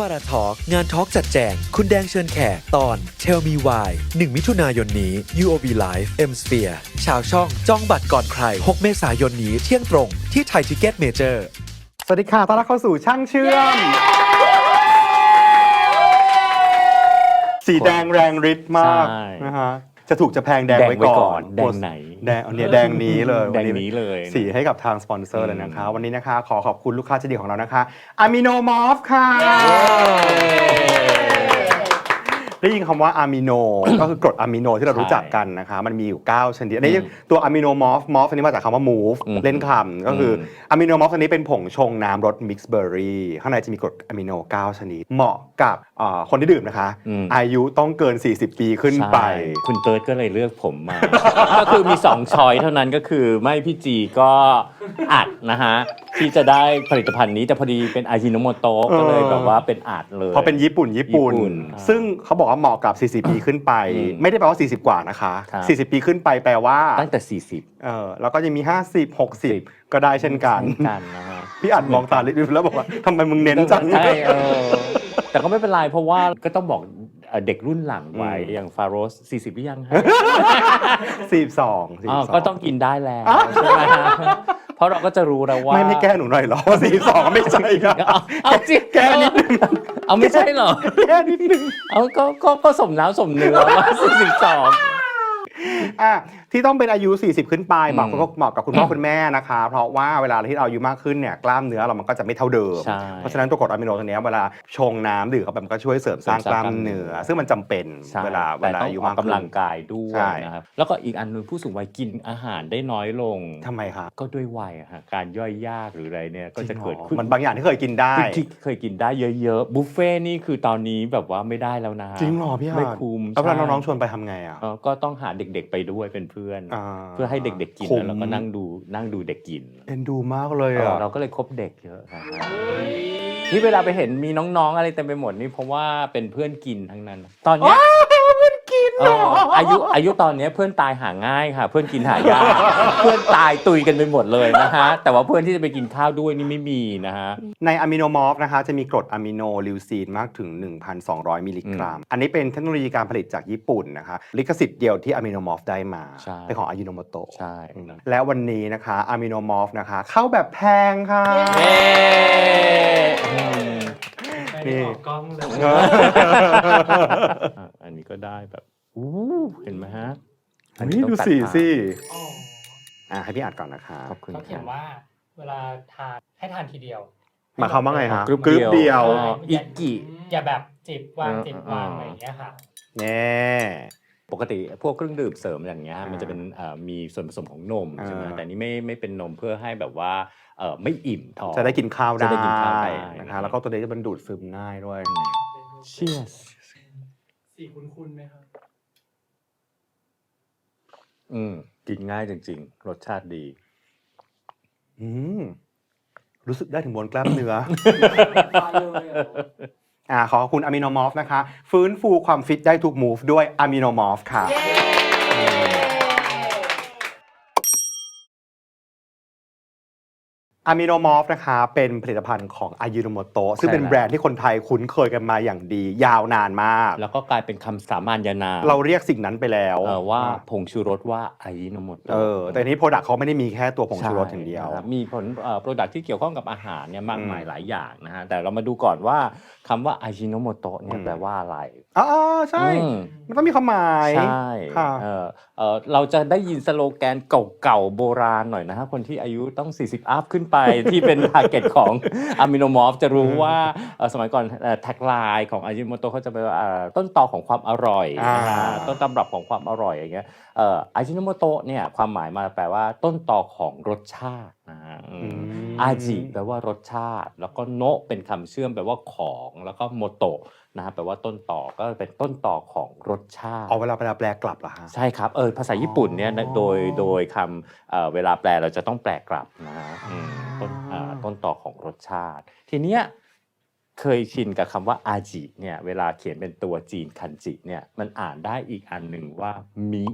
ฟาราทอล์กงานทอล์กจัดแจง คุณแดงเชิญแขก ตอน Tell Me Why 1 มิถุนายนนี้ UOB Live M Sphere ชาวช่องจ้องบัตรก่อนใคร 6 เมษายนนี้เที่ยงตรงที่ไทยทิเก็ตเมเจอร์ สวัสดีค่ะต้อนรับเข้าสู่ช่างเชื่อม สีแดงแรงฤทธิ์มากใช่ นะฮะ จะถูกจะแพงแดงแดงไว้ไว้ก่ก่ออนนแดงไหนแดงอันเนี้ยแดงนี้เลยแดงวันี้เลยสีให้กับทางสปอนเซอร์เลยนะคะอืมวันนี้นะคะ ขอขอบคุณลูกค้าใจดีของเรานะคะอะมิโนมอฟค่ะ ได้ยินคำว่าอะมิโน ก็คือกรดอะมิโนที่เรารู้จักกันนะคะ มันมีอยู่ 9 ชนิดอันนี้อืมตัวอะมิโนมอฟมอฟอันนี้มาจากคำว่า move อืมเล่นคำก็คืออมอะมิโนมอฟอันนี้เป็นผงชงน้ำรสมิกซ์เบอร์รี่ข้างในจะมีกรดอะมิโน 9 ชนิด เหมาะกับเอ่อคนที่ดื่มนะคะอืมอายุต้องเกิน 40 ปีขึ้นไปใช่คุณเติร์ดก็เลยเลือกผมมา ก็คือมี 2 ชอยเท่านั้นก็คือไม่พี่จีก็ อัดนะฮะที่จะได้ผลิตภัณฑ์นี้แต่พอดีเป็นอาจิโนโมโตะเออก็เลยแบบว่าเป็นอัดเลย เพราะเป็นญี่ปุ่นญี่ปุ่น ญี่ปุ่นซึ่งเขาบอกว่าเหมาะกับ 40 ปีขึ้นไป อืมไม่ได้แปลว่า 40 กว่านะคะ ครับ 40 ปีขึ้นไปแปลว่าตั้งแต่ 40 เออแล้วก็ยังมี 50 60 ก็ได้เช่นกันเช่กันนะฮะ พี่อัดมองตาลิบแล้วบอกว่าทำไมมึงเน้นจัง ใช่เออแต่ก็ไม่เป็นไรเพราะว่าก็ต้องบอกเอ่อเด็กรุ่นหลังไว้อืม อย่างฟาโรส40หรือยังฮะสี่สองอ๋อก็ต้องกินได้แล้วใช่ไหมฮะ เพราะเราก็จะรู้แล้วว่าไม่ไม่แก้หนูหน่อยเหรอว่าสี่สองไม่ใช่ครับเอาเอาจริงแก้นิดนึงเอาไม่ใช่เหรอแก้นิดนึงเอาก็ก็ก็สมน้ำสมเนื้อว่าสิบสองอะ ที่ต้องเป็นอายุ 40 ขึ้นไปเหมาะอืมกับเหมาะกับคุณพ่อคุณแม่นะคะ เพราะว่าเวลาที่เราอายุมากขึ้นเนี่ยกล้ามเนื้อเรามันก็จะไม่เท่าเดิม ใช่เพราะฉะนั้นตัวกรดอะมิโนตัวเนี้ยเวลาชงน้ำดื่มเข้าไปมันก็ช่วยเสริมสร้างกล้ามเนื้อซึ่งมันจำเป็นใช่เวลาเวแต่ลาต้องอายุออมากกขึ้น กำลังกายด้วใช่ ยนะครับ แล้วก็อีกอันหนึงผู้สูงวัยกินอาหารได้น้อยลง ทำไมคะก็ด้วยวัยอะฮะการย่อยยากหรืออะไรเนี่ยก็จะเกิดขึ้นมันบางอย่างที่เคยกินได้ ที่เคยกินได้เยอะๆบุฟเฟ่นี่คือตอนนี้แบบว่าไม่ได้แล้วนะจริงเหรอพี่อาไม่ร์ตคุ้มแล้วเวลาใช่น้องๆชวนไปทำไงอะ เออก็ต้องหาเด็กๆไปด้วยเป็นเพื่อนาเพื่อให้เด็กๆกินคุ้มแล้วเราก็นั่งดูนั่งดูเด็กกินเอ็นดูมากเลยเอออะเราก็เลยคบเด็กเยอะครับนี่เวลาไปเห็นมีน้องๆอะไรเต็มไปหมดนี่เพราะว่าเป็นเพื่อนกินทั้งนั้น ตอนเนี้ย กินเอออายุอายุตอนเนี้ยเพื่อนตายหาง่ายค่ะ เพื่อนกินหายากเพื่อนตายตุยกันไปหมดเลยนะฮะแต่ว่าเพื่อนที่จะไปกินข้าวด้วยนี่ไม่มีนะฮะ ในอะมิโนมอฟนะคะ จะมีกรดอะมิโนลิวซีนมากถึง 1,200 มิลลิกรัม อันนี้เป็นเทคโนโลยีการผลิตจากญี่ปุ่นนะคะ ลิขสิทธิ์เดียวที่อะมิโนมอฟได้มา ใช่ เป็นของอายุโนโมโตะใช่และวันนี้นะคะอะมิโนมอฟนะคะ เข้าแบบแพงค่ะ เย้อืมไม่ได้ออกกล้องเลย เอออะอันนี้ก็ได้แบบ อู้เห็นไหมฮะอันนี้ดูสีต้องตัดสิอ๋ออะให้พี่อัดก่อนนะคะขอบคุณเขาคเขียรันบว่า เวลาทานให้ทานทีเดียว หมายความว่าไงฮะกรุ๊ปกรุ๊ปเดียวอ๋ออิกิอย่าแบบจิบวางเออจิบเออวางอะไรอย่างเงี้ยค่ะแน่ปกติพวกเครื่องดื่มเสริมอย่างเงี้ยอ่ามัมันจะเป็นเอ่อมีส่วนผสมของนมใช่ไหมอ่าแต่นี่ไม่ไม่เป็นนมเพื่อให้แบบว่าเออไม่อิ่มท้องจะได้กินข้าวจะได้ได้กินข้าวได้นะคะแล้วก็ตัวนี้จะมันดูดซึมง่ายด้วยเชียสสีคุ้นๆไหมครับ อืม กินง่ายจริง ๆ รสชาติดี อืมรู้สึกได้ถึงมวลกล้ามเนื้อ อ่าขอบคุณอะมิโนมอฟนะคะ ฟื้นฟูความฟิตได้ทุกมูฟด้วยอะมิโนมอฟค่ะ อะมิโนมอฟนะคะเป็นผลิตภัณฑ์ของอายุโนโมโตะซึ่งเป็นใช่แล้วแบรนด์ที่คนไทยคุ้นเคยกันมาอย่างดี ยาวนานมาก แล้วก็กลายเป็นคำสามัญนามเราเรียกสิ่งนั้นไปแล้วเอ่อว่าผงชูรสว่าอายิโนโมโตะเออแต่ทีนี้โปรดักต์เขาไม่ได้มีแค่ตัวผงชูรสอย่างเดียวใช่นะครับมีผลโปรดักที่เกี่ยวข้องกับอาหารเนี่ยมากมายอืมหลายอย่างนะฮะแต่เรามาดูก่อนว่าคำว่าอายิโนโมโตะเนี่อืยมแปลว่าอะไรอ๋อใช่อืมมันต้องมีความหมายใช่ค่ะเออเออเราจะได้ยินสโลแกนเก่าๆโบราณหน่อยนะฮะคนที่อายุต้อง 40 อัพขึ้นไปที่เป็นทาร์เก็ตของอะมิโนมอฟจะรู้ว่าเอ่อสมัยก่อนแท็กไลน์ของอายิโมโตเขาจะเป็นว่าเอ่อต้นตอของความอร่อยนะฮะอ่าต้นตำรับของความอร่อยอย่างเงี้ยเอ่ออาจิโนโมโตะเนี่ยความหมายมาแปลว่าต้นตอของรสชาตินะฮะอืมมอาจิแปลว่ารสชาติ แล้วก็โนะเป็นคำเชื่อมแปลว่าของแล้วก็โมโตะ นะฮะแปลว่าต้นต่อก็เป็นต้นต่อของรสชาติ เอาเวลาเวลาแปลกลับเหรอฮะ ใช่ครับเออภาษาญี่ปุ่นเนี่ยนะอ๋อโดยโดยคำเอ่อเวลาแปลเราจะต้องแปลกลับนะฮะอืมต้นอ๋ออ่าต้นต่อของรสชาติ ทีเนี้ยเคยชินกับคำว่าอาจิเนี่ยเวลาเขียนเป็นตัวจีนคันจิเนี่ยมันอ่านได้อีกอันหนึ่งว่ามิ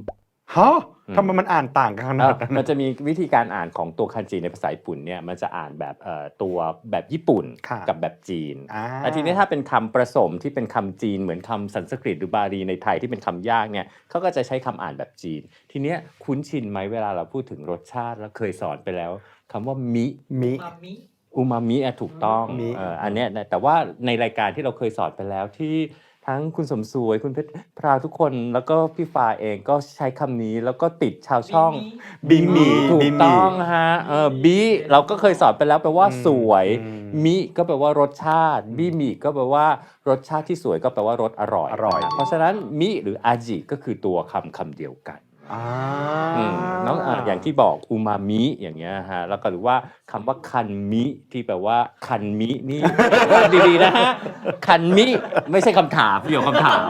ฮฮะทำไมมันอ่านต่างกันขเอ่นาอดนั้นมันจะมีวิธีการอ่านของตัวคันจิในภาษาญี่ปุ่นเนี่ยมันจะอ่านแบบเอ่อตัวแบบญี่ปุ่นค่ะกับแบบจีนอ่าแต่ทีนี้ถ้าเป็นคำผสมที่เป็นคำจีนเหมือนคำสันสกฤตหรือบาลีในไทยที่เป็นคำยากเนี่ยเขาก็จะใช้คำอ่านแบบจีน ทีเนี้ยคุ้นชินไหมเวลาเราพูดถึงรสชาติแล้วเคยสอนไปแล้วคำว่ามิมิมามิอูมามิอะถูกต้องมิเอ่ออันเนี้ยนะแต่ว่าในรายการที่เราเคยสอนไปแล้วที่ ทั้งคุณสมสวยคุณเพชรพราวทุกคนแล้วก็พี่ฟ้าเองก็ใช้คำนี้แล้วก็ติดชาวช่อง บิมิ ถูบิกมิต้องฮะเออบีเราก็เคยสอนไปแล้วแปลว่าอืมสวย อืมมิก็แปลว่ารสชาติบิมิก็แปลว่ารสชาติที่สวยก็แปลว่ารสอร่อยอร่อย นะเพราะฉะนั้นมิหรืออาจิก็คือตัวคำคำเดียวกัน อ่าอืมน้องอะอย่างที่บอกอูมามิอย่างเงี้ยฮะแล้วก็หรือว่าคำว่าคันมิที่แปลว่าคันมินี่ดีๆนะฮะคันมิไม่ใช่คำถามเดี๋ยวคำถาม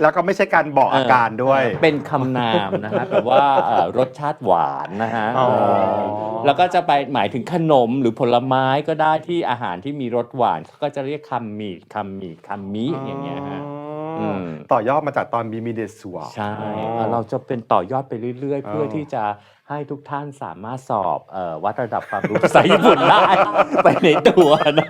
แล้วก็ไม่ใช่การบอกอาการด้วย เป็นคำนามนะฮะแปลว่าเอ่อรสชาติหวานนะฮะอ๋อ เออแล้วก็จะไปหมายถึงขนมหรือผลไม้ก็ได้ที่อาหารที่มีรสหวานเขาก็จะเรียกคำมีคำมีคำมิอย่างเงี้ยฮะอืม ต่อยอดมาจากตอนบิมิเดสัว ใช่อ๋อเอ่อเราจะเป็นต่อยอดไปเรื่อย ๆ เพื่อเออที่จะให้ทุกท่านสามารถสอบเอ่อวัดระดับความรู้ภาษาญี่ปุ่นได้ ไปในตัวนะ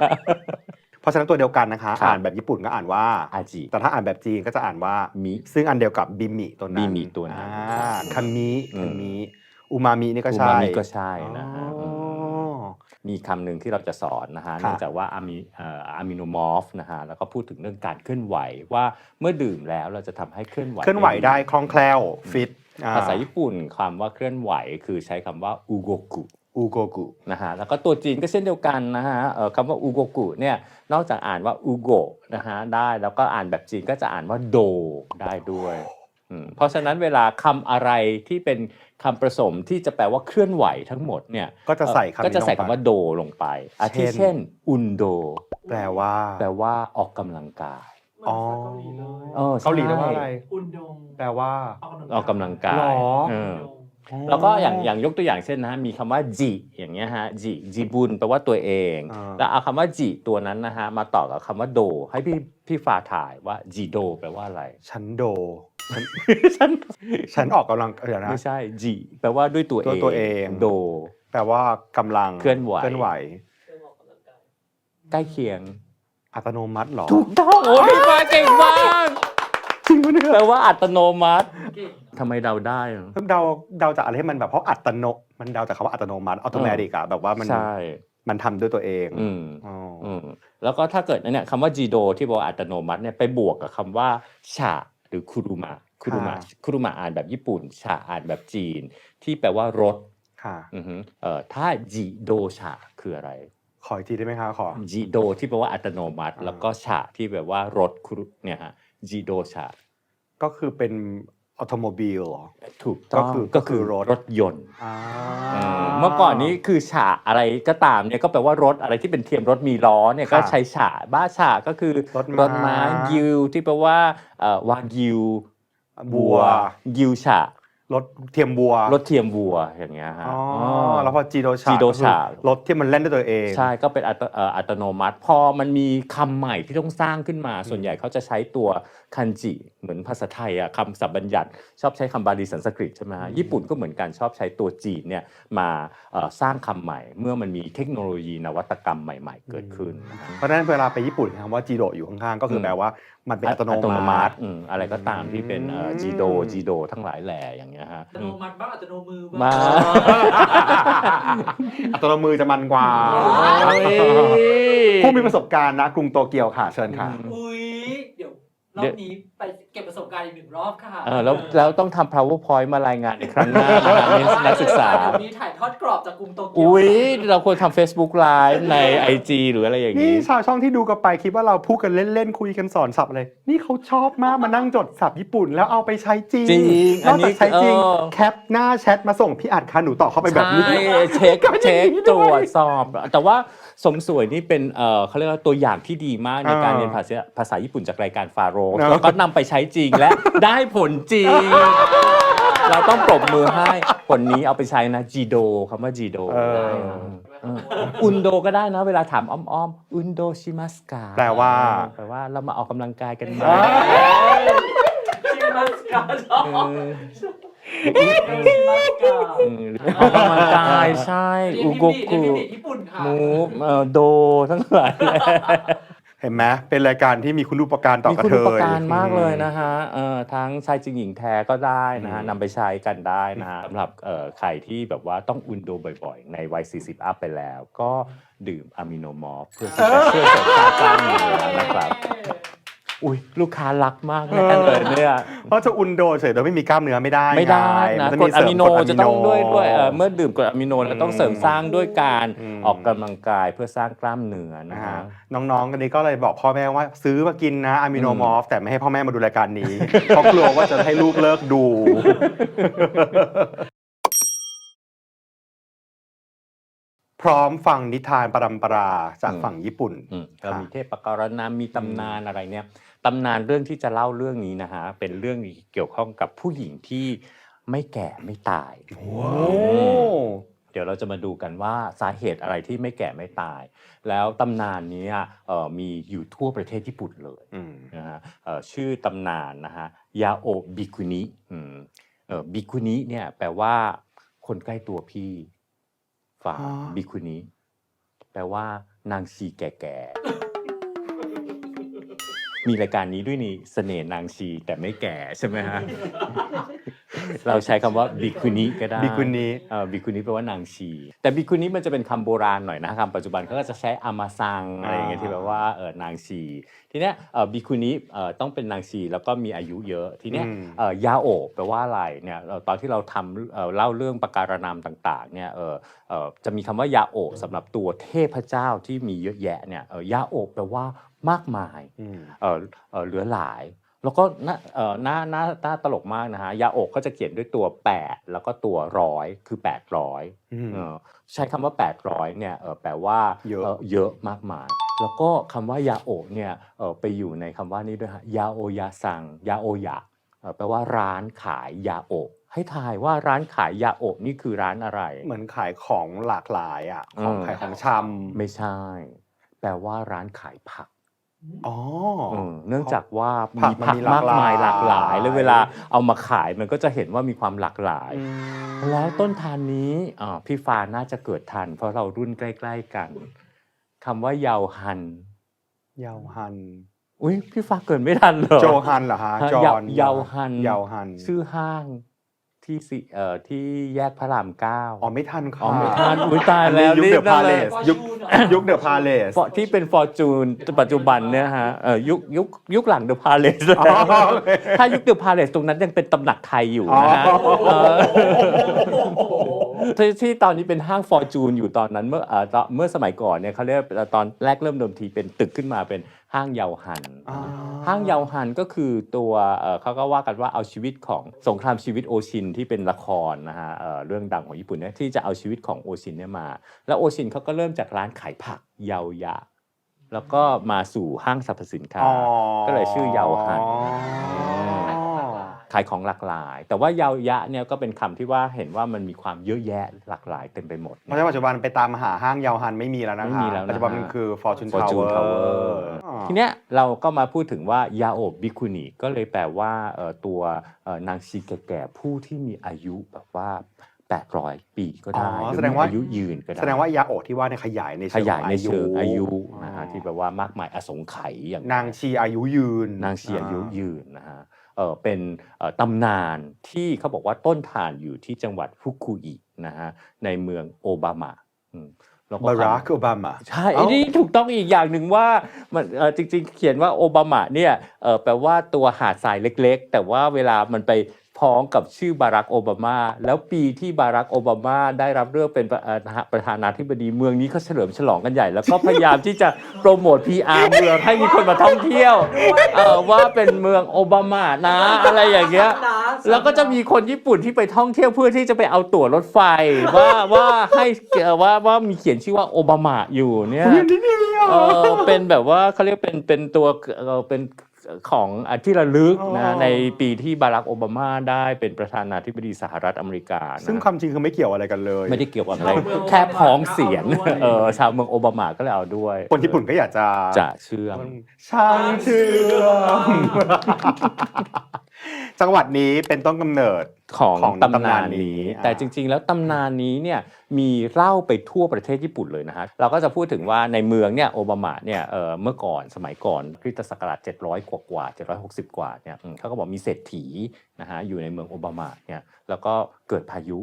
เพราะฉะนั้นตัวเดียวกันนะคะครับอ่านแบบญี่ปุ่นก็อ่านว่าอาจิแต่ถ้าอ่านแบบจีนก็จะอ่านว่ามิซึ่งอันเดียวกับบิมิตัวนั้นบิมิตัวนั้นอ่าคัมมิอืมคัมมิอูมามินี่ก็อูใช่มามิก็ใช่นะฮะอ๋อ มมีคำหนึ่งที่เราจะสอนนะฮะค่ะเนื่องจากว่าอะมิเอ่อะมิโนมอร์ฟนะฮะแล้วก็พูดถึงเรื่องการเคลื่อนไหวว่าเมื่อดื่มแล้วเราจะทำให้เคลื่อนไหวเคลื่อนไหวได้คล่องแคล่วฟิตอ่ภาษาญี่ปุ่นคำว่าเคลื่อนไหวคือใช้คำว่าอุโกกุอูโกกุนะฮะแล้วก็ตัวจีนก็เช่นเดียวกันนะฮะเอ่อคำว่าอุโกกุเนี่ยนอกจากอ่านว่าอุโกะนะฮะได้แล้วก็อ่านแบบจีนก็จะอ่านว่าโดได้ด้วยอืมเพราะฉะนั้นเวลาคำอะไรที่เป็น คำผสมที่จะแปลว่าเคลื่อนไหวทั้งหมดเนี่ยก็จะใส่คำนี้ก็จะใส่ลงไปคำว่าโดลงไปอาทิเช่นเช่น อุนโด แปลว่า แปลว่าออกกำลังกายอ๋อเกาหลีเลยเออใช่เกาหลีแปลว่าอะไร อุนดงแปลว่า ออกกำลังกาหรยอเออุอนดง แล้วก็อย่างอย่างยกตัวอย่างเช่นนะฮะมีคำว่าจิอย่างเงี้ยฮะจิจิบุญแปลว่าตัวเองอ่าแล้วเอาคำว่าจิตัวนั้นนะฮะมาต่อกับคำว่าโด ให้พี่พี่ฟ้าถ่ายว่าจิโด แปลว่าอะไรฉันโดฉันฉันฉันออกกำลังเดี๋ยวนะไม่ใช่จิแปลว่าด้วยตัวตัวเองตัวเองโด แปลว่ากำลังเคลื่อนไหวเคลื่อนไหวใกล้เคียงอัตโนมัติเหรอถูกต้องโอ้พี่ฟ้าเก่งมากจริงปะเนี่ย แปลว่าอัตโนมัติทำไมเดาได้อะ เดาเดาจากอะไรให้มันแบบเพราะอัตโนมันเดาจากคำว่าอัตโนมัติอัตโนมัติอะแบบว่ามันใช่ มันทำด้วยตัวเองอืม อ๋อออืมแล้วก็ถ้าเกิดเนี่ยคำว่าจีโดที่บอกว่าอัตโนมัติเนี่ยไปบวกกับคำว่าชาหรือคุรุมะคุรุมะคุรุมะอ่านแบบญี่ปุ่นชาอ่านแบบจีน ที่แปลว่ารถค่ะ อือฮึเอ่อถ้าจีโดชาคืออะไรขออีกทีได้ไหมคะขอ จีโดที่แปลว่าอัตโนมัติ อ่า แล้วก็ชาที่แปลว่ารถคุรุเนี่ยฮะจีโดชา ก็คือเป็นออโตโมบิลเหรอ ถูกต้องก็คือก็คือก็คือรถ รถยนต์อ่าอืมเมื่อก่อนนี้คือฉาอะไรก็ตามเนี่ยก็แปลว่ารถอะไรที่เป็นเทียมรถมีล้อเนี่ยก็ใช้ฉาบ้าฉาก็คือรถม้ารถม้ากิวที่แปลว่าเอ่อวากิวบัวกิวฉารถเทียมบัวรถเทียมวัวอย่างเงี้ยฮะอ๋ออ๋อแล้วพอจีโดชาจีโดชา ก็คือรถที่มันเล่นด้วยตัวเอง ใช่ก็เป็นอัตเอ่ออัตโนมัติ พอมันมีคำใหม่ที่ต้องสร้างขึ้นมา ส่วนใหญ่เขาจะใช้ตัว คันจิเหมือนภาษาไทยอะคำศัพท์บัญญัติชอบใช้คำบาลีสันสกฤตใช่ไหมฮะญี่ปุ่นก็เหมือนกันชอบใช้ตัวจีนเนี่ยมาเอ่อสร้างคำใหม่ เมื่อมันมีเทคโนโลยีนวัตกรรมใหม่ ๆ เกิดขึ้นนะฮะเพราะฉะนั้นเวลาไปญี่ปุ่นคำว่าจีโดอยู่ข้างๆก็คืออมแปลว่ามันเป็นอัตโนมัติอืมอะไรก็ตามที่เป็นเอ่ออืมจีโดจีโดทั้งหลายแหล่อย่างเงี้ยฮะอัตโนมัติบ้างอัตโนมือมาบ้างอัตโนมือจะมันกว่าโอ้ยผู้มีประสบการณ์นะกรุงโตเกียวค่ะเชิญค่ะอืมอุ้ยเดี๋ยว รอเดี๋ยบวนี้ไปเก็บประสบการณ์อีกหนึ่งรอบค่ะเออแล้วแล้วต้องทำ powerpoint มารายงานในครั้งหน้านะครับนักศึกษาเดี๋ยวนี้ถ่ายทอดกรอบจากกรุงโตเกียวอุ้ยเราควรทำ Facebook Live ใน IG หรืออะไรอย่างนี่นี้ ชาวช่องที่ดูกันไปคิดว่าเราพูดกันเล่นๆคุยกันสอนศัพท์เลย นี่เขาชอบมากมานั่งจดศัพท์ญี่ปุ่น แล้วเอาไปใช้จริงจริงนอกจากใช้จริงอันนี้เออ แคปหน้าแชทมาส่งพี่อัดค่ะหนูตอบเข้าไปแบบนี้ ใช่เช็คก็เป็นอย่างเช็คนี้ตด้รวยวจสอบ แต่ว่า สมสวยนี่เป็นเอ่อเขาเรียกว่าตัวอย่างที่ดีมากในการอ่าเรียนภาษาภาษาญี่ปุ่นจากรายการฟาโรห์เนอะแล้วก็นำไปใช้จริงและได้ผลจริง เราต้องปรบมือให้ผลนี้เอาไปใช้นะจีโดคำว่าจีโดเออเอออุนโดก็ได้นะ เวลาถามอ้อมๆอุนโดชิมัสกาแปลว่า แปลว่าเรามาออกกำลังกายกันไหมเอ้ยชิมัสกาเออ ออกกำลังกายใช่ อุโกกุญี่ปุ่นค่ะมูฟเอ่อโดทั้งหลายเห็นไหมเป็นรายการที่มีคุณรูปการต่อมีกระคุณเทอุปยการมากเลยนะฮะเอ่อทั้งชายจริงหญิงแท้ก็ได้นะฮะนำไปใช้กันได้นะฮะสำหรับเอ่อใครที่แบบว่าต้องอุนโดบ่อยๆ ในวัย 40 อัพไปแล้ว ก็ดื่มอะมิโนมอร์ฟเพื่อที่จะช่วยเสริมสร้างกล้ามเนื้อนะครับ อุ้ยลูกค้ารักมากแน่เลยเนี่ยเพราะจะอุนโดเฉยโดยไม่มีกล้ามเนื้อไม่ได้ไม่ได้ไงนะมักรดเสอะริมิโนกรดจะต้องด้วยด้วยเอ่อมิโนเมื่อดื่มกรดอะมิโนแล้วต้องเสริมสร้างด้วยการอืมออกกำลังกายเพื่อสร้างกล้ามเนื้อนะนะฮะฮะน้องๆกันนี้ก็เลยบอกพ่อแม่ว่าซื้อมากินนะอะมิโนมอร์ฟแต่ไม่ให้พ่อแม่มาดูรายการนี้เพราะกลัวว่าจะให้ลูกเลิกดู พร้อมฟังนิทานปรำปราจากอืมฝั่งญี่ปุ่นอืมก็ค่ะมีเทพปการณามีตำนานอะไรเนี่ยตำนานเรื่องที่จะเล่าเรื่องนี้นะฮะเป็นเรื่องเกี่ยวข้องกับผู้หญิงที่ไม่แก่ไม่ตาย โอ้เดี๋ยวเราจะมาดูกันว่าสาเหตุอะไรที่ไม่แก่ไม่ตาย แล้วตำนานนี้เอ่อมีอยู่ทั่วประเทศญี่ปุ่นเลยอืมนะฮะเอ่อชื่อตำนานนะฮะยาโอบิคุนิอืมเอ่อบิคุนิเนี่ยแปลว่าคนใกล้ตัวพี่ ฝาอ๋อบิคุนิแปลว่านางชีแก่ๆ มีรายการนี้ด้วยนี่เสน่ห์นางชีแต่ไม่แก่ใช่ไหมฮะ เราใช้คำว่าบิคุนิก็ได้บิกุนี้เอ่อบิคุนิแปลว่านางชี แต่บิคุนิมันจะเป็นคำโบราณหน่อยนะคำปัจจุบันเขาก็จะใช้อามาซังอะไรอย่างเงี้ยที่แปลว่าเออนางชี ทีเนี้ยเอ่อบิคุนิเอ่อต้องเป็นนางชีแล้วก็มีอายุเยอะทีเนี้ยอืม เอ่อยาโอะแปลว่าอะไรเนี่ยเอ่อตอนที่เราทำเอ่อเล่าเรื่องปการนามต่างๆเนี่ยเออเอ่อจะมีคำว่ายาโอะสำหรับตัวเทพเจ้าที่มีเยอะแยะเนี่ยเอ่อยาโอะแปลว่ามากมาย อืม เออเออเหลือหลาย แล้วก็น่าเออน่าน่าน่าตลกมากนะฮะยาโอกเขาจะเขียนด้วยตัว 8 แล้วก็ตัวร้อยคือ 800อืม เออใช้คำว่า 800เนี่ยเออแปลว่าเยอะ เยอะมากมาย แล้วก็คำว่ายาโอกเนี่ยเออไปอยู่ในคำว่านี้ด้วยฮะยาโอยาซังยาโอยะเออแปลว่าร้านขายยาโอกให้ทายว่าร้านขายยาโอกนี่คือร้านอะไร เหมือนขายของหลากหลายอะ ของอืม ขายของชำ ไม่ใช่ แปลว่าร้านขายผัก อ๋อเออเนื่องจากว่าผัมีกมันผักมีหลามากกมายหหลาลากกหหลาลายยแล้วเวลาเอามาขายมันก็จะเห็นว่ามีความหลากหลาย อืมแล้วต้นทานนี้อ่าพี่ฟ้าน่าจะเกิดทัน เพราะเรารุ่นใกล้ ๆกันคำว่าเยาวฮันเยาวฮัน อุ้ยพี่ฟ้าเกิดไม่ทันเหรอ โจฮันเหรอฮะฮะจอเยาห์นเยาวฮันเยาวฮัน ชื่อห้าง ที่สิเอ่อที่แยกพระรามเก้าอ๋อไม่ทันค่ะอ๋อไม่ทันอุ้ยตายอันนี้แล้วยุครีเดบอะนั่พานเลเลยสยุคยุคเดอะพาเลสฟอที่เป็นฟอร์จูนปัจจุบันเนี่ยฮะเออยุคยุคยุคหลังเดอะพาเลสอ๋อโอเค ถ้ายุคเดอะพาเลสตรงนั้นยังเป็นตำหนักไทยอยู่นะฮะอ๋อเออ ที่ที่ตอนนี้เป็นห้างฟอร์จูนอยู่ตอนนั้นเมื่อเอ่อตอนเมื่อสมัยก่อนเนี่ยเขาเรียกตอนแรกเริ่มเดิมทีเป็นตึกขึ้นมาเป็นห้างเยาวหันอ๋อห้างเยาวหันก็คือตัวเอ่อเขาก็ว่ากันว่าเอาชีวิตของสงครามชีวิตโอชินที่เป็นละครนะฮะเอ่อเรื่องดังของญี่ปุ่นเนี่ยที่จะเอาชีวิตของโอชินเนี่ยมา แล้วโอชินเขาก็เริ่มจากร้านขายผักเยาวยะ แล้วก็มาสู่ห้างสรรพสินค้าอ๋อก็เลยชื่อเยาวฮัน อ๋อ ขายของหลากหลาย แต่ว่าเยาวยะเนี่ยก็เป็นคำที่ว่าเห็นว่ามันมีความเยอะแยะหลากหลายเต็มไปหมดเพราะฉะนั้นปัจจุบันไปตามหาห้างเยาวฮันไม่มีแล้วนะคะไม่มีแล้วนะปัจจุบันมันคือ Fortune Fortune Tower Tower อ๋อทีเนี้ยเราก็มาพูดถึงว่า ยาโอบบิคุนิก็เลยแปลว่าเอ่อตัวเอ่อนางชีแก่ๆผู้ที่มีอายุแบบว่า800 ปีก็ได้อ๋อหรือแสดงว่ามีอายุยืนก็ได้แสดงว่ายาโอะที่ว่าเนี่ยขยายในขเชิงยายในเชิงอายุอ๋อนะฮะที่แบบว่ามากมายอสงไขยอย่างนางชีอายุยืน นางชีอายุยืนนะฮะ เออเป็นเอ่อตำนานที่เขาบอกว่าต้นทานอยู่ที่จังหวัดฟุกุอินะฮะในเมืองโอบามาอืมแล้วก็บารักคำโอบามาใช่อันนี้ถูกต้องอีกอย่างหนึ่งว่ามันเอ่อจริงๆ เขียนว่าโอบามาเนี่ยเอ่อแปลว่าตัวหาดทรายเล็กๆ แต่ว่าเวลามันไป พ้องกับชื่อบารักโอบามา แล้วปีที่บารักโอบามาได้รับเลือกเป็นประเอ่อประธานาธิบดีเมืองนี้เขาเฉลิมฉลองกันใหญ่ แล้วก็พยายามที่จะโปรโมท PR เมืองให้มีคนมาท่องเที่ยวเอ่อว่าเป็นเมืองโอบามานะ อะไรอย่างเงี้ยแล้วก็จะมีคนญี่ปุ่นที่ไปท่องเที่ยวเพื่อที่จะไปเอาตั๋วรถไฟ ว่าว่าให้เอ่อว่าว่ามีเขียนชื่อว่าโอบามาอยู่เนี่ยเออเป็นแบบว่าเขาเรียกเป็นเป็นตัวเออเป็น ของอะที่ระลึกอ๋นะอในปีที่บารักโอบามาได้เป็นประธานาธิบดีสหรัฐอเมริกานะซึ่งความจริงคือไม่เกี่ยวอะไรกันเลย ไม่ได้เกี่ยวกับอะไรชาวเมืองแค่พ้องเสียงเอาด้วยเออชาวเมืองโอบามาก็เลยเอาด้วย คนญี่ปุ่นก็อยากจะจะเชื่อมช่างเชื่อม จังหวัดนี้เป็นต้นกำเนิดของของตำตำนานานนนี้นี้อ่าแต่จริง ๆ แล้วตำนานนี้เนี่ยมีเล่าไปทั่วประเทศญี่ปุ่นเลยนะฮะเราก็จะพูดถึงว่าในเมืองเนี่ยโอบามาเนี่ยเอ่อเมื่อก่อนสมัยก่อนคริสตศักราช700 กว่ากว่า760 กว่าเนี่ยอืมเขาก็บอกมีเศรษฐีนะฮะอยู่ในเมืองโอบามาเนี่ยแล้วก็เกิดพายุ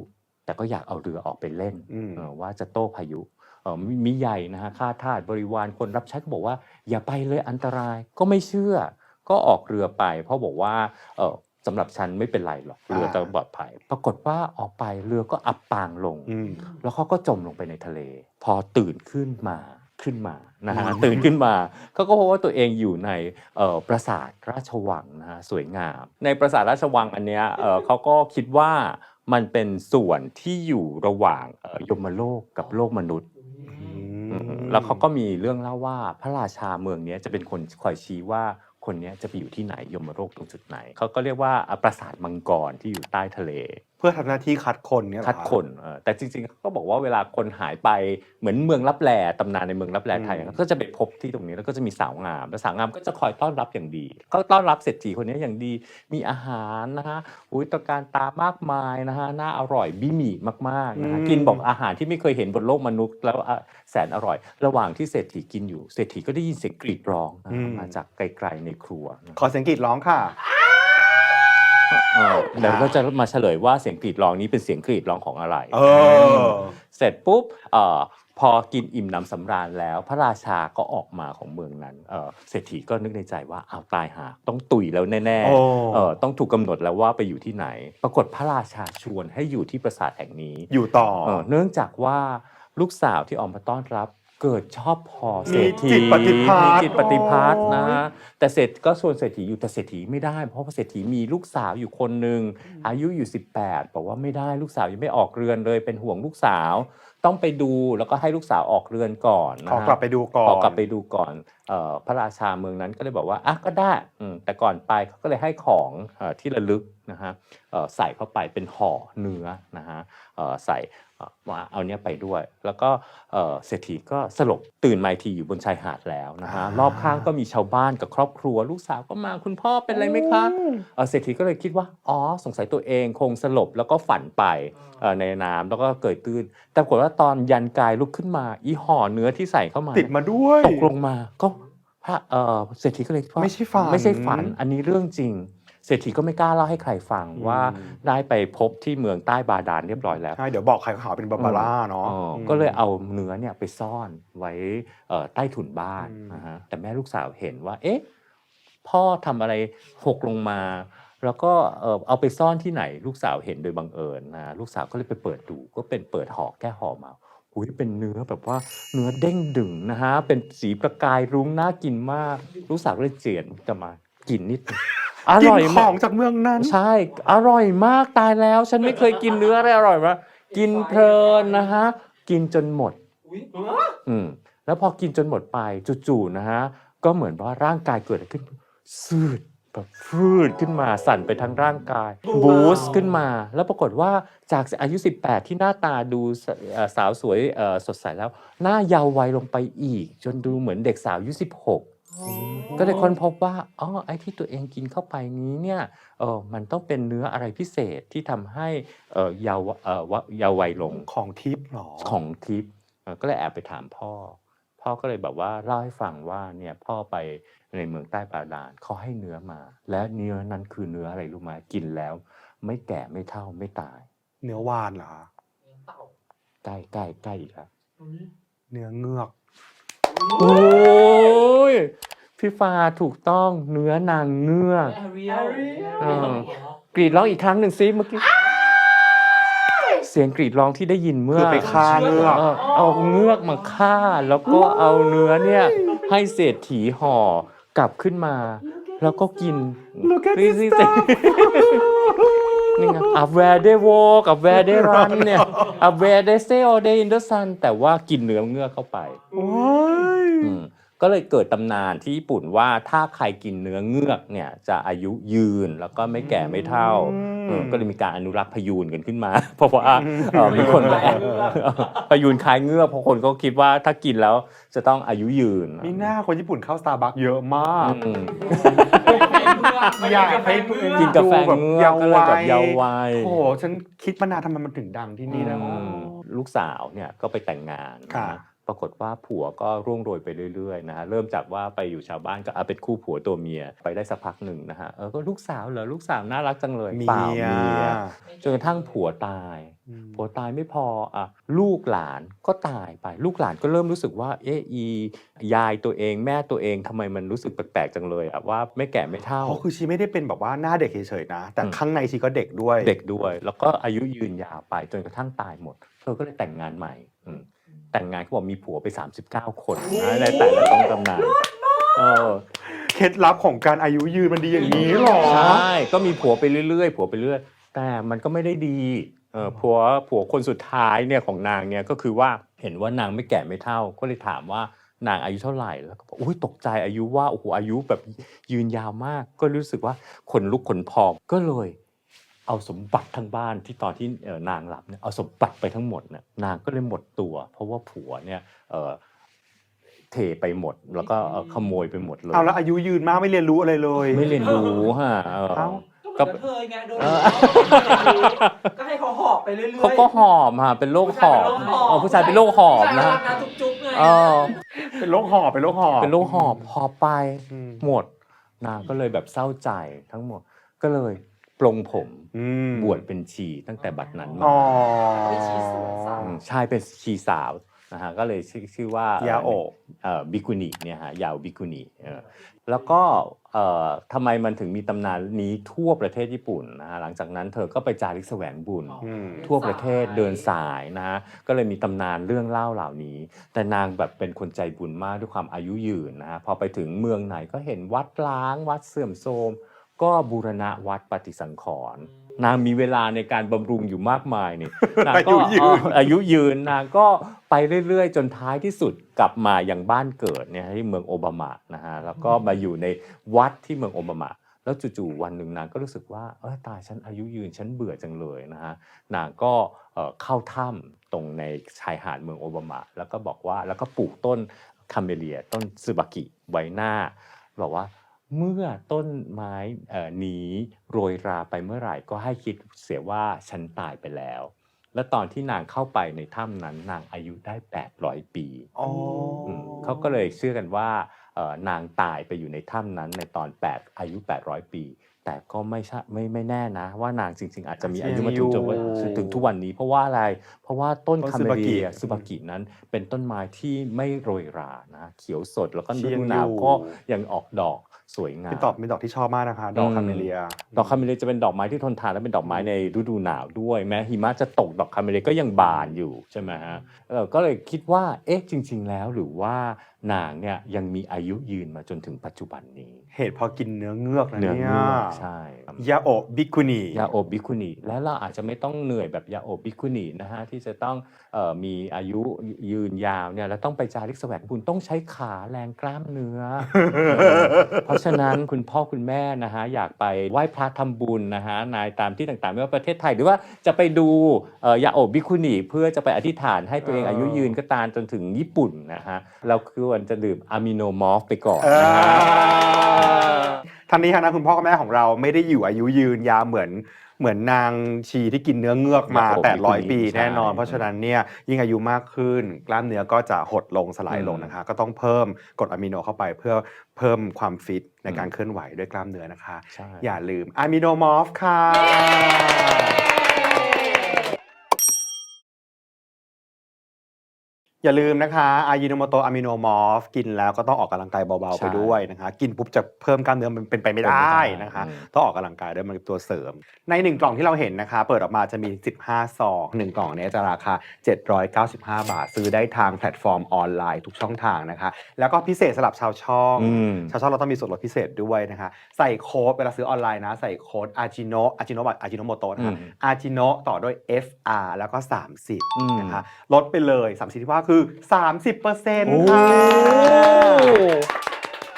แต่ก็อยากเอาเรือออกไปเล่นอืมเออว่าจะโต้พายุเออมีมีใหญ่นะฮะข้าทาสบริวารคนรับใช้ก็บอกว่า อย่าไปเลยอันตรายก็ไม่เชื่อ ก็ออกเรือไป เพราะบอกว่าเออสำหรับฉันไม่เป็นไรหรอกเรือจะปลอดภัย ปรากฏว่าออกไปเรือก็อับปางลงอืมแล้วเขาก็จมลงไปในทะเล พอตื่นขึ้นมาขึ้นมานะฮะอืมตื่นขึ้นมาเขาก็พบว่าตัวเองอยู่ในเอ่อปราสาทราชวังนะฮะสวยงาม ในปราสาทราชวังอันเนี้ยเอ่อเขาก็คิดว่ามันเป็นส่วนที่อยู่ระหว่างเอ่อยมโลกกับโลกมนุษย์อืมแล้วเขาก็มีเรื่องเล่าว่าพระราชาเมืองเนี้ยจะเป็นคนคอยชี้ว่า คนนี้จะไปอยู่ที่ไหนยมโลกตรงจุดไหน เขาก็เรียกว่าอปราสาทมังกรที่อยู่ใต้ทะเลเพื่อทำหน้าที่คัดคนเนี่ยเหรอคัดคนเออแต่จริงๆเขาก็บอกว่าเวลาคนหายไปเหมือนเมืองรับแลตำนานในเมืองรับแลไทยอืมก็จะไปพบที่ตรงนี้แล้วก็จะมีสาวงามแล้วสาวงามก็จะคอยต้อนรับอย่างดีก็ต้อนรับเศรษฐีคนนี้อย่างดี มีอาหารนะฮะอุ้ยตระการตามากมายนะฮะน่าอร่อยบิหมี่มากๆนะฮะกินบอกอาหารที่ไม่เคยเห็นบนโลกมนุษย์แล้วอะแสนอร่อย ระหว่างที่เศรษฐีกินอยู่เศรษฐีก็ได้ยินเสียงกรีดร้องนะฮะมาจากไกลๆในครัวนะขอเสียงกรีดร้องค่ะเออเดี๋ยวก็จะมาเฉลยว่าเสียงกรีดร้องนี้เป็นเสียงกรีดร้องของอะไร เออ เสร็จปุ๊บเอ่อพอกินอิ่มหนำสำราญแล้ว พระราชาก็ออกมาของเมืองนั้นเอ่อเศรษฐีก็นึกในใจว่าเอาวตายหาต้องตุยแล้วแน่โอ้ ๆเอ่อต้องถูกกำหนดแล้วว่าไปอยู่ที่ไหน ปรากฏพระราชาชวนให้อยู่ที่ปราสาทแห่งนี้อยู่ต่อ เอ่อเนื่องจากว่าลูกสาวที่ออกมาต้อนรับ เกิดชอบพอเศรษฐีมีจิตปฏิภาณมีจิตปฏิภาณนะโอ้ยแต่เศรษฐก็ชวนเศรษฐีอยู่แต่เศรษฐีไม่ได้ เพราะว่าเศรษฐีมีลูกสาวอยู่คนหนึ่งอายุอยู่ 18บอกว่าไม่ได้ลูกสาวยังไม่ออกเรือนเลยเป็นห่วงลูกสาว ต้องไปดูแล้วก็ให้ลูกสาวออกเรือนก่อนนะขอฮะกลับไปดูก่อนขอกลับไปดูก่อนเอ่อพระราชาเมืองนั้นก็เลยบอกว่าอะก็ได้อืมแต่ก่อนไปเขาก็เลยให้ของเอ่อที่ระลึกนะฮะเอ่อใส่เข้าไปเป็นห่อเนื้อนะฮะเอ่อใส่เอ่อมาเอาเนี้ยไปด้วย แล้วก็เอ่อเศรษฐีก็สลบตื่นมาอีกทีอยู่บนชายหาดแล้วนะฮะอ่ารอบข้างก็มีชาวบ้านกับครอบครัว ลูกสาวก็มาคุณพ่อเป็นอะไรไหมคะเอ่อเศรษฐีก็เลยคิดว่าอ๋อสงสัยตัวเองคงสลบแล้วก็ฝันไปเอ่อในน้ำแล้วก็เกิดตื้นแต่ปรากฏว่าตอนยันกายลุกขึ้นมา อีห่อเนื้อที่ใส่เข้ามาติดมาด้วย ตกลงมาก็พระเอ่อเศรษฐีก็เลยคิดว่าไม่ใช่ฝันไม่ใช่ฝัน อันนี้เรื่องจริง เศรษฐีก็ไม่กล้าเล่าให้ใครฟังอืมว่าได้ไปพบที่เมืองใต้บาดาลเรียบร้อยแล้วใช่เดี๋ยวบอกใครเขาหาเป็นบาบาร่าเนาะอ๋ออมก็เลยเอาเนื้อเนี่ยไปซ่อนไว้เอ่อใต้ถุนบ้านอืมนะฮะแต่แม่ลูกสาวเห็นว่า เอ๊ะ พ่อทำอะไรหกลงมา แล้วก็เอ่อเอาไปซ่อนที่ไหนลูกสาวเห็นโดยบังเอิญนะลูกสาวก็เลยไปเปิดดูก็เป็นเปิดห่อแก้ห่อมาหุยเป็นเนื้อแบบว่าเนื้อเด้งดึงนะฮะเป็นสีประกายรุ้งน่ากินมาก ลูกสาวก็เลยเจียนจะมากินนิดนึงอกินร่อยขมาอกงจากเมืองนั้น ใช่ อร่อยมากตายแล้ว ฉันไม่เคยกินเนื้ออะไรอร่อยมากกินเพลินนะฮะกินจนหมดอุ๊ยอืมแล้วพอกินจนหมดไปจู่ๆนะฮะก็เหมือนว่าร่างกายเกิดอะไรขึ้น สืด แบบฟืดขึ้นมาสั่นไปทั้งร่างกาย บูสต์ขึ้นมา แล้วปรากฏว่าจากอายุ 18 ที่หน้าตาดูสเอ่อสาวสวยเอ่อสดใสแล้ว หน้าเยาว์วัยลงไปอีก จนดูเหมือนเด็กสาวอายุ 16 ก็เลยค้นพบว่าอ๋อไอ้ที่ตัวเองกินเข้าไปนี้เนี่ยเออมันต้องเป็นเนื้ออะไรพิเศษที่ทำให้เออเยาว์เออวะเยาว์วัยลงของทิพย์หรอของทิพย์เออก็เลยแอบไปถามพ่อ พ่อก็เลยแบบว่าเล่าให้ฟังว่าเนี่ยพ่อไป ในเมืองใต้บาดาลเขาให้เนื้อมา และเนื้อนั้นคือเนื้ออะไรรู้ไหมกินแล้ว ไม่แก่ไม่เท่าไม่ตาย เนื้อวานเหรอคะเต่าใกล้ใกล้ใกล้อีกแล้วอุ๊ยเนื้อเงือกโอ้ยพี่ฟ้าถูกต้องเนื้อนางเงือกแอเรียลเออกรีดร้องอีกครั้งหนึ่งซิเมื่อกี้เสียงกรีดร้องที่ได้ยินเมื่อคือไปฆ่าเงือกเออเอาเงือกมาฆ่า แล้วก็เอาเนื้อเนี่ยให้เศรษฐีห่อ กลับขึ้นมา แล้วก็กิน Look at นี่ this นี่ stuff นี่ไงอะ where they walk กับ where they run เนี่ยอะ where they stay all day in the sun แต่ว่ากินเนื้อเงือกเข้าไป โอ้ย อืม ก็เลยเกิดตำนานที่ญี่ปุ่นว่าถ้าใครกินเนื้อเงือกเนี่ยจะอายุยืนแล้วก็ไม่แก่ไม่เท่าอืมเออก็เลยมีการอนุรักษ์พยูนกันขึ้นมา เพราะว่าเอ่อมีคนมาแอบพยูนคล้ายเงือกเพราะคนก็คิดว่าถ้ากินแล้วจะต้องอายุยืน มีหน้าคนญี่ปุ่นเข้าสตาร์บัคเยอะมากอืมอยากให้กินกาแฟดูแบบเงือกก็เลยแบบเยาว์วัย โอ้โหฉันคิดมานานทำไมมันถึงดังที่นี่นะ อืมลูกสาวเนี่ยก็ไปแต่งงานนะค่ะ ปรากฏว่าผัวก็ร่วงโรยไปเรื่อยๆนะฮะเริ่มจากว่าไปอยู่ชาวบ้านก็เอาเป็นคู่ผัวตัวเมียไปได้สักพักหนึ่งนะฮะเออก็ลูกสาวเหรอลูกสาวน่ารักจังเลยเมีเปล่ายเมียจนกระทั่งผัวตายอืมผัวตายไม่พออะลูกหลานก็ตายไป ลูกหลานก็เริ่มรู้สึกว่าเอะอียายตัวเองแม่ตัวเองทำไมมันรู้สึกแปลกๆจังเลยอะว่าไม่แก่ไม่เท่าอ๋อคือชีไม่ได้เป็นแบบว่าหน้าเด็กเฉยๆนะ แต่อืมข้างในชีก็เด็กด้วยเด็กด้วย แล้วก็อายุยืนยาวไปจนกระทั่งตายหมดเธอก็เลยแต่งงานใหม่อืม แต่งงานเขาบอกมีผัวไป 39 คนนะในแต่ละต้องตำนานเออเคล็ดลับของการอายุยืนมันดีอย่างนี้หรอใช่ก็มีผัวไปเรื่อยๆผัวไปเรื่อยแต่มันก็ไม่ได้ดีเออผัวผัวคนสุดท้ายเนี่ยของนางเนี่ยก็คือว่าเห็นว่านางไม่แก่ไม่เท่า ก็เลยถามว่านางอายุเท่าไหร่แล้วก็บอกอุ้ยตกใจอายุว่าโอ้โหอายุแบบยืนยาวมาก ก็รู้สึกว่าขนลุกขนพองก็เลย เอาสมบัติทั้งบ้านที่ตอนที่เอ่อนางหลับเนี่ยเอาสมบัติไปทั้งหมดเนี่ยนางก็เลยหมดตัว เพราะว่าผัวเนี่ยเออเทไปหมด แล้วก็เอ่อขโมยไปหมดเลยเอาแล้วอายุยืนมากไม่เรียนรู้อะไรเลย ไม่เรียนรู้ฮะเออเอ้าก็เหมือนกระเทยไงโดนเออก็ให้เขาหอบไปเรื่อยๆเขาก็หอมฮะเป็นโรคหอบอ๋อผู้ชายเป็นโรคหอบผู้ชายนะรักนะจุ๊บๆไงเออเป็นโรคหอบเป็นโรคหอบเป็นโรคหอบหอบไปอืมหมดนางก็เลยแบบเศร้าใจทั้งหมดก็เลย ปลงผมอืมบวชเป็นชีตั้งแต่บัดนั้นมาอ๋อเป็นชีสวยสาวมใช่เป็นชีสาวนะฮะก็เลยชื่อชื่อว่ายาโอะเอ่อบิกุนิเนี่ยฮะยาวบิกุนิเออแล้วก็เอ่อทำไมมันถึงมีตำนานนี้ทั่วประเทศญี่ปุ่นนะฮะหลังจากนั้นเธอก็ไปจาริกแสวงบุญ อืม ทั่วประเทศเดินสายนะฮะก็เลยมีตำนานเรื่องเล่าเหล่านี้ แต่นางแบบเป็นคนใจบุญมากด้วยความอายุยืนนะฮะพอไปถึงเมืองไหนก็เห็นวัดล้างวัดเสื่อมโทรม ก็บูรณะวัดปฏิสังขรณ์นางมีเวลาในการบำรุงอยู่มากมายนี่ นางก็อายุยืน เอ่ออายุยืนนางก็ไปเรื่อยๆ จนท้ายที่สุดกลับมาอย่างบ้านเกิดเนี่ยที่เมืองโอบามะนะฮะแล้วก็มาอยู่ในวัดที่เมืองโอบามะ แล้วจู่ๆวันหนึ่งนางก็รู้สึกว่าเออตายฉันอายุยืนฉันเบื่อจังเลยนะฮะนางก็เอ่อเข้าถ้ำตรงในชายหาดเมืองโอบามะ แล้วก็บอกว่าแล้วก็ปลูกต้นคาเมเลียต้นซึบากิไว้หน้า บอกว่า เมื่อต้นไม้เอ่อนี้โรยราไปเมื่อไหร่ก็ให้คิดเสียว่าฉันตายไปแล้ว และตอนที่นางเข้าไปในถ้ำนั้นนางอายุได้ 800 ปีอ๋ออมเขาก็เลยเชื่อกันว่าเอ่อนางตายไปอยู่ในถ้ำนั้นในตอน 8 อายุ 800 ปี แต่ก็ไม่ใช่ไม่ไม่แน่นะ ว่านางจริง ๆ อาจจะมีอายุมาถึงจนว่าถึงทุกวันนี้ เพราะว่าอะไร เพราะว่าต้นต้นคาซึเมบากิเลียซึบากินั้น เป็นต้นไม้ที่ไม่โรยรานะเขียวสดแล้วก็เชีฤยงดูหนาวอยู่ก็ยังออกดอก สวยงามเป็นดอกเป็นดอกที่ชอบมากนะคะ ดอกอืมคาเมเลีย ดอกคาเมเลียจะเป็นดอกไม้ที่ทนทานและเป็นดอกไม้ในฤดูหนาวด้วย แม้หิมะจะตกดอกคาเมเลียก็ยังบานอยู่ใช่ไหมฮะเออก็เลยคิดว่าเอ๊ะจริง ๆ แล้วหรือว่านางเนี่ยยังมีอายุยืนมาจนถึงปัจจุบันนี้ เหตุเพอกินเนื้อเงือกนะเนื้อเนี่ยเงือกใช่ครับยาโอะบิกุนิยาโอบบิคุนิและเราอาจจะไม่ต้องเหนื่อยแบบยาโอบบิคุนินะฮะที่จะต้องเออมีอายุยืนยาวเนี่ยแล้วต้องไปจาริกแสวงบุญต้องใช้ขาแรงกล้ามเนื้อ เพราะฉะนั้นคุณพ่อคุณแม่นะฮะอยากไปไหว้พระทำบุญนะฮะในตามที่ต่างๆไม่ว่าประเทศไทยหรือว่าจะไปดูเอ่อยาโอบบิคุนิเพื่อจะไปอธิษฐานให้ตัวเองเออออายุยืนก็ตามจนถึงญี่ปุ่นนะฮะเราควรจะดื่มอะมิโนมอฟไปก่อนเอนะฮะอทั้งนี้ทั้งนั้นคุณพ่อคุณแม่ของเราไม่ได้อยู่อายุยืนยาวเหมือนเหมือนนางชีที่กินเนื้อเงือกมาครับผม800ปีใช่แน่นอนเพราะฉะนั้นเนี่ยยิ่งอายุมากขึ้น กล้ามเนื้อก็จะหดลงสลายลงอืมนะคะ ก็ต้องเพิ่มกรดอะมิโนเข้าไปเพื่อเพิ่มความฟิตในการอืมเคลื่อนไหวด้วยกล้ามเนื้อนะคะ ใช่ อย่าลืมอะมิโนมอฟค่ะ อย่าลืมนะคะอายิโนโมโตอะมิโนมอฟกินแล้วก็ต้องออกกำลังกายเบาๆ ใช่ไปด้วยนะคะ กินปุ๊บจะเพิ่มกล้ามเนื้อมันเป็นไปไม่ได้นะคะ อืม ต้องออกกำลังกายด้วยมันเป็นตัวเสริม ใน 1 กล่องที่เราเห็นนะคะ เปิดออกมาจะมี 15 ซอง 1 กล่องเนี้ยจะราคา 795 บาท ซื้อได้ทางแพลตฟอร์มออนไลน์ทุกช่องทางนะคะ แล้วก็พิเศษสำหรับชาวช่อง อืม ชาวช่องเราต้องมีส่วนลดพิเศษด้วยนะคะ ใส่โค้ดเวลาซื้อออนไลน์นะ ใส่โค้ดอาจิโนอาจิโนบัตอาจิโนโมโตนะคะอืม อาจิโนต่อด้วย FR แล้วก็ 30อืมนะคะลดไปเลย 30 ที่ว่าคือคือ 30%โอ้ค่ะ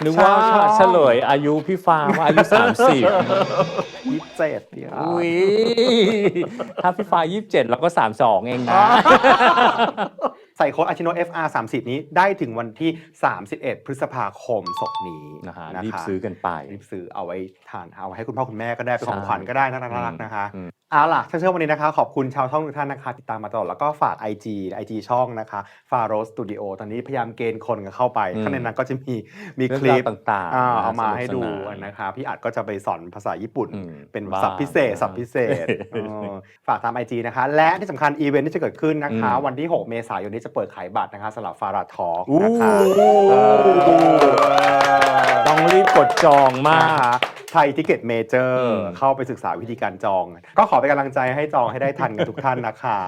นึกว่าชอบเฉลยอายุพี่ฟางว่าอายุ30ยี่สิบเจ็ดเนี่ยอุ้ยถ้าพี่ฟ้ายี่สิบเจ็ดแล้วก็สามสองเองนะ ใส่โค้ดอาชิโน FR 30 นี้ได้ถึงวันที่ 31 พฤษภาคมศกนี้นะฮะนะคะรีบซื้อกันไป รีบซื้อเอาไว้ทานเอาไว้ให้คุณพ่อคุณแม่ก็ได้เป็นของใช่ขวัญก็ได้น่ารักๆนะคะ อืมเอาล่ะเชื่อวันนี้นะคะ ขอบคุณชาวช่องทุกท่านนะคะ ติดตามมาตลอดแล้วก็ฝาก IG IG ช่องนะคะ f a r o Studio ตอนนี้พยายามเกณฑ์คนกันเข้าไปอืมข้างในนั้นก็จะมีมีเรื่องคลิปราวต่างๆอ่านะเอามาสนุกให้ดูสนานนะคะ พี่อัดก็จะไปสอนภาษาญี่ปุ่นอืมเป็นบ้าศัพท์พิเศษนะศัพท์พิเศษเออฝากตาม IG นะคะ และที่สำคัญอีเวนต์ที่จะเกิดขึ้นนะคะอืมวันที่ 6 เมษายนนี้จะเปิดขายบัตรนะคะสำหรับฟาราทอนะคะโอ้เออต้องรีบกดจองมากนะคะไทยทิเก็ตเมเจออืร์มเข้าไปศึกษาวิธีการจอง ก็ขอเป็นกำลังใจให้จองให้ได้ทันกันทุกท่านนะคะ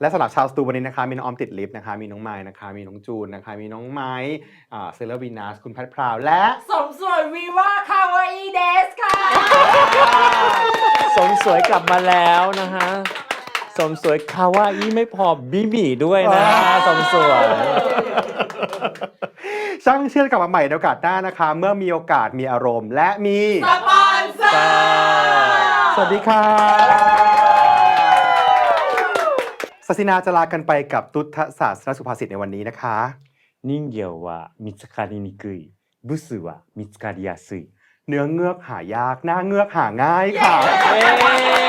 และสำหรับชาวสตูวันนี้นะคะมีน้องออมติดลิฟต์นะคะ มีน้องไม้นะคะ มีน้องจูนนะคะ มีน้องไม้อ่าเซเลวีนัสคุณแพทพราว และสมสวยวีว่าคาวาอีเดสค่ะ สมสวยกลับมาแล้วนะฮะ สมสวยคาวาอีไม่พอบิบีด้วยนะฮะสมสวย ช่างเชื่อกลับมาใหม่ในโอกาสหน้านะคะ เมื่อมีโอกาสมีอารมณ์ และมีสปอนเซอร์ สวัสดีค่ะศาสินาจะลากันไปกับตุทศาสตร์สุภาษิตในวันนี้นะคะ 人形は見つかりにくい。ブスは見つかりやすい。 เนื้อเงือกหายาก หน้าเงือกหาง่ายค่ะ เย้